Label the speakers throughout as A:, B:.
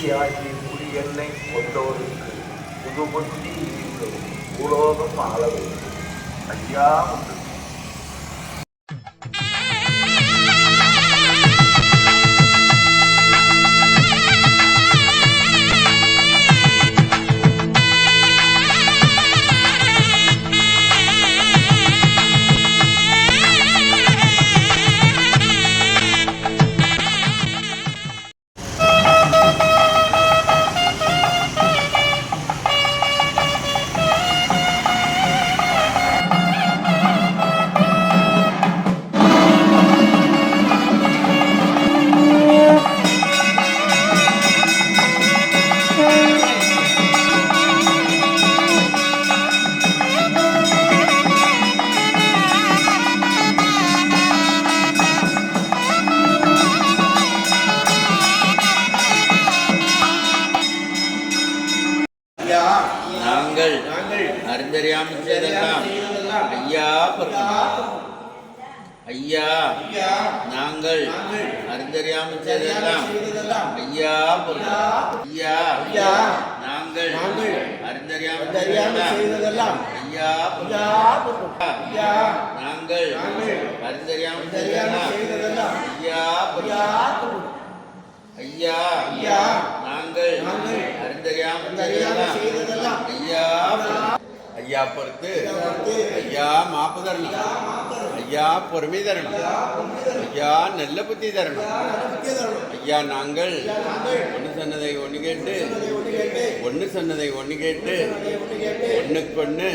A: புத்தியாகி புலி எண்ணெய் கொண்டோருக்கு. புது புத்தி ஈட்டும் பூலோகம் ஐயா உண்டு
B: அறிந்தறியாமல் செய்தெல்லாம் ஐயா ஐயா நாங்கள்
C: நாங்கள்
B: அறிந்தறியாமல் செய்தெல்லாம்
C: செய்ததெல்லாம்
B: ஐயா ஐயா
C: ஐயா
B: நாங்கள்
C: நாங்கள்
B: அறிந்தறியாமல்
C: செய்ததெல்லாம்
B: ஐயா
C: ஐயா
B: நாங்கள்
C: நாங்கள்
B: அறிந்தறியாமல் செய்ததெல்லாம் ஐயா
C: ஐயா
B: ஐயா
C: ஐயா
B: நாங்கள்
C: நாங்கள்
B: அறிந்தறியாமல் செய்ததெல்லாம் ஐயா ஐயா பொறுத்து ஐயா மாப்பு தரணும். ஐயா பொறுமை தரணும். ஐயா நல்ல புத்தி தரணும். ஐயா நாங்கள் ஒன்று சொன்னதை ஒன்று கேட்டு ஒன்று சொன்னதை ஒன்று கேட்டு ஒன்றுக்கொன்று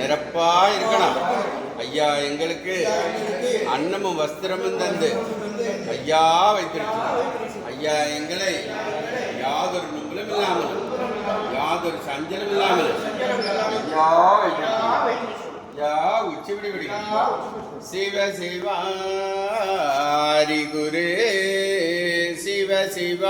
B: நிரப்பா இருக்கணும். ஐயா எங்களுக்கு அன்னமும் வஸ்திரமும் தந்து ஐயா வைத்திருக்கணும் ஐயா எங்களை யாதொரு நும்பலும் இல்லாமல் யாதொரு சஞ்சலம் இல்லாமல் யா உச்சிபிடி பிடிக்கும் சிவ சிவாரி குரு சிவா சிவ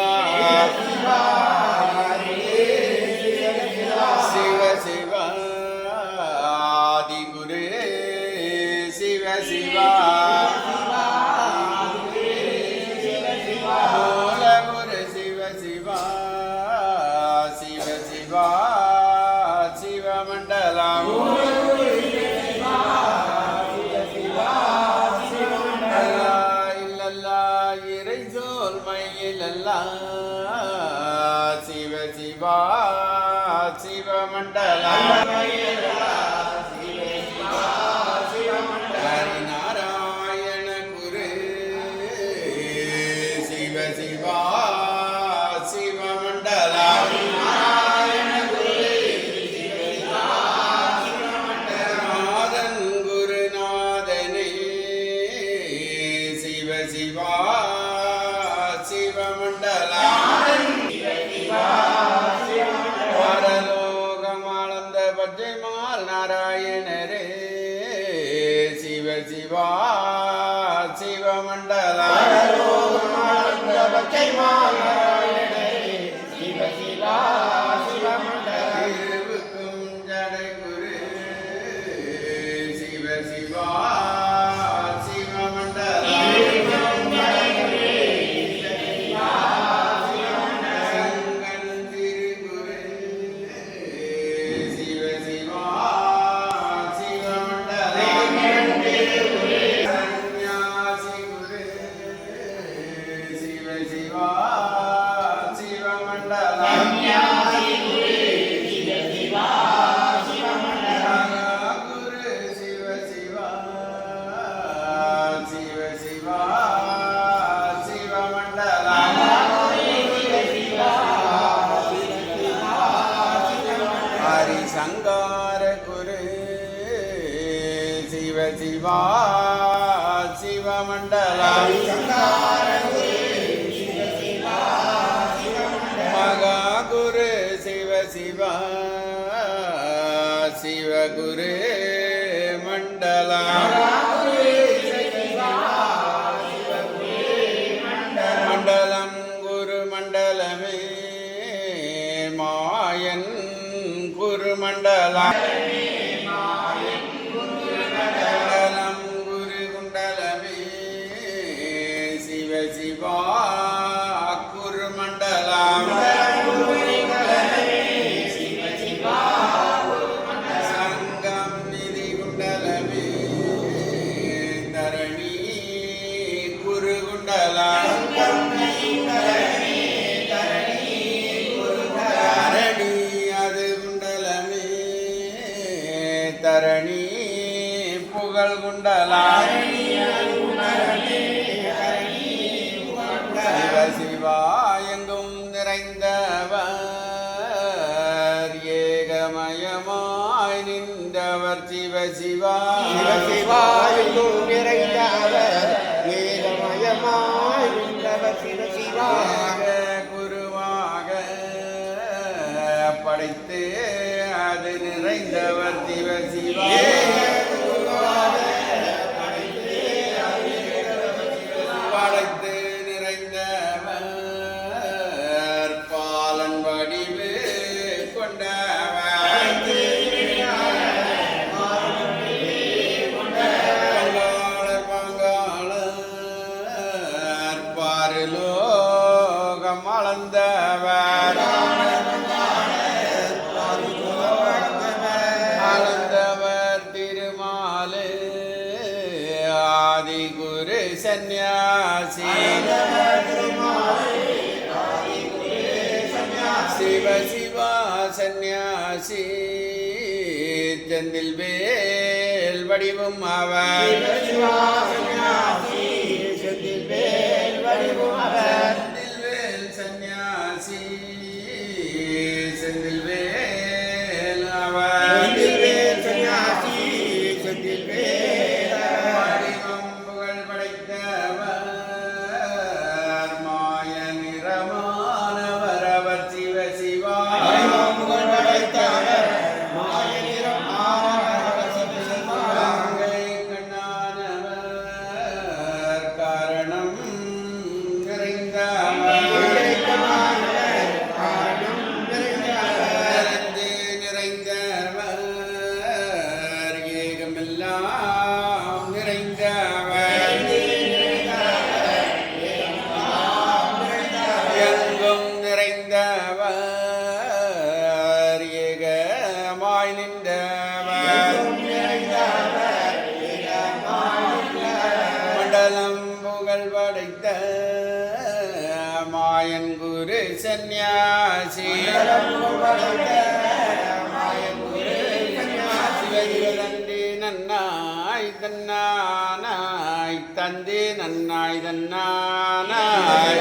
B: சிவா சிவா जय சிவமண்டலா மகா குரு சிவ சிவா சிவகுரு சிவ நின்றவர் ஏகமயமாய் நின்றவர் சிவ சிவா
C: சிவாயுள் நிறைந்த அவர் ஏகமயமாய் நின்றவர் சிவ சிவாக
B: குருவாக படைத்து அது நிறைந்தவர் சிவ சிவா செந்தில் வேல் வடிவும் அவர்
C: செந்தில் வேல்
B: மாயன் குரு சந்நியாசி. தந்தி நன்னாய் தன்னானாய் தந்தி நன்னாய் தன்னானாய்.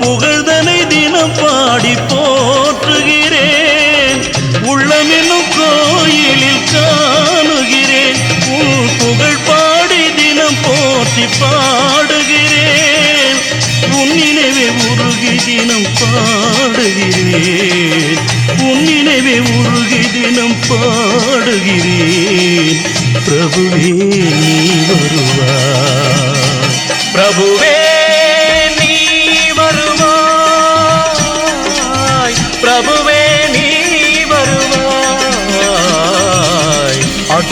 D: உன்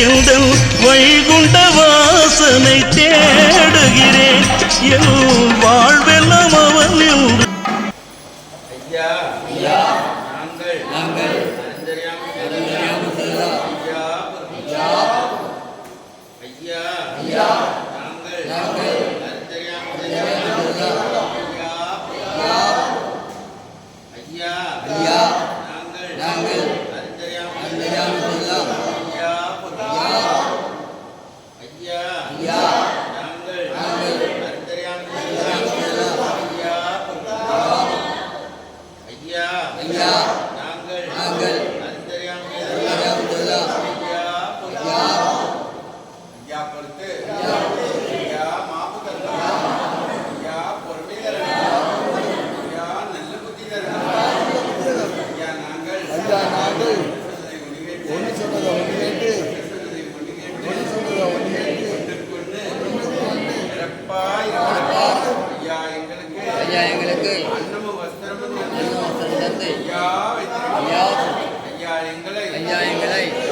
D: எந்த வைகுண்ட வாசனை தேடுகிறேன். என் வாழ்வு ஐயா எங்களுக்கு ஐயா